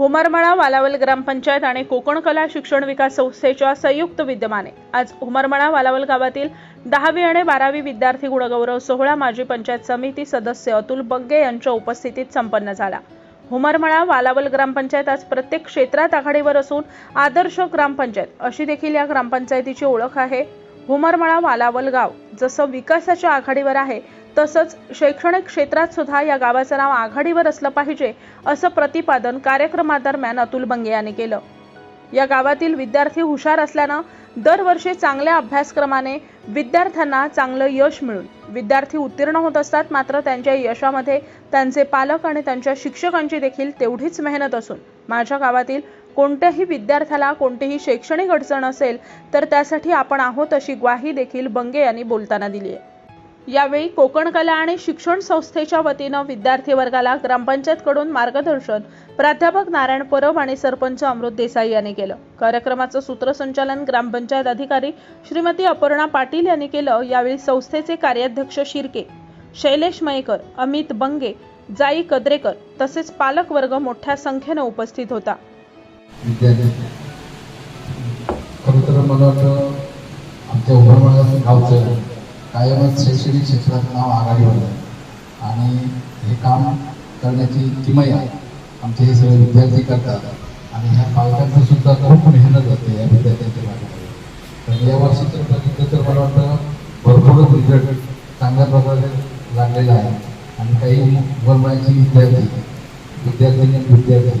हुमरमळा वालावल ग्रामपंचायत आणि कोकण कला शिक्षण विकास संस्थेच्या संयुक्त विद्यमाने आज हुमरमळा वालावल गावातील दहावी आणि बारावी विद्यार्थी गुणगौरव सोहळा माजी पंचायत समिती सदस्य अतुल बग्गे यांच्या उपस्थितीत संपन्न झाला. हुमरमळा वालावल ग्रामपंचायत आज प्रत्येक क्षेत्रात आघाडीवर असून आदर्श ग्रामपंचायत अशी देखील या ग्रामपंचायतीची ओळख आहे. हुमरमळा वालावल गाव जसं विकासाच्या आघाडीवर आहे तसंच शैक्षणिक क्षेत्रात सुद्धा या गावाचं नाव आघाडीवर असलं पाहिजे असं प्रतिपादन कार्यक्रमादरम्यान अतुल बंगे यांनी केलं. या गावातील विद्यार्थी हुशार असल्यानं दरवर्षी चांगल्या अभ्यासक्रमाने विद्यार्थ्यांना चांगलं यश मिळून विद्यार्थी उत्तीर्ण होत असतात मात्र त्यांच्या यशामध्ये त्यांचे पालक आणि त्यांच्या शिक्षकांची देखील तेवढीच मेहनत असून माझ्या गावातील कोणत्याही विद्यार्थ्याला कोणतीही शैक्षणिक अडचण असेल तर त्यासाठी आपण आहोत अशी ग्वाही देखील बंगे यांनी बोलताना दिली आहे. यावेळी कोकण कला आणि शिक्षण संस्थेच्या वतीनं विद्यार्थी वर्गाला ग्रामपंचायतकडून मार्गदर्शन प्राध्यापक नारायण परब आणि सरपंच अमृत देसाई यांनी केलं. कार्यक्रमाचं सूत्रसंचालन ग्रामपंचायत अधिकारी श्रीमती अपर्णा पाटील यांनी केलं. यावेळी संस्थेचे कार्याध्यक्ष शिर्के शैलेश मयेकर अमित बंगे जाई कद्रेकर तसेच पालक वर्ग मोठ्या संख्येनं उपस्थित होता. खरं तर मला वाटतं आमच्या उभारमाळा गावचं कायमच शैक्षणिक क्षेत्राचं नाव आघाडीवर आहे आणि हे काम करण्याची किमया आमचे हे सगळे विद्यार्थी करतात. आणि ह्या पालकांचं सुद्धा खूप मेहनत असते या विद्यार्थ्यांच्या मागे तर या वर्षीचं बघितलं तर मला वाटतं भरपूरच रिझल्ट चांगल्या प्रकारे लागलेला आहे. आणि काही उभारमाळ्याची विद्यार्थी विद्यार्थ्यांनी विद्यार्थी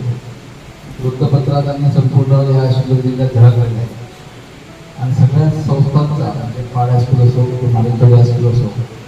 वृत्तपत्रात आणि संपूर्ण या शिल्लक जिल्ह्यात झळकलेले आहे आणि सगळ्या संस्थांचा म्हणजे पाड्या स्कूल असो किंवा los.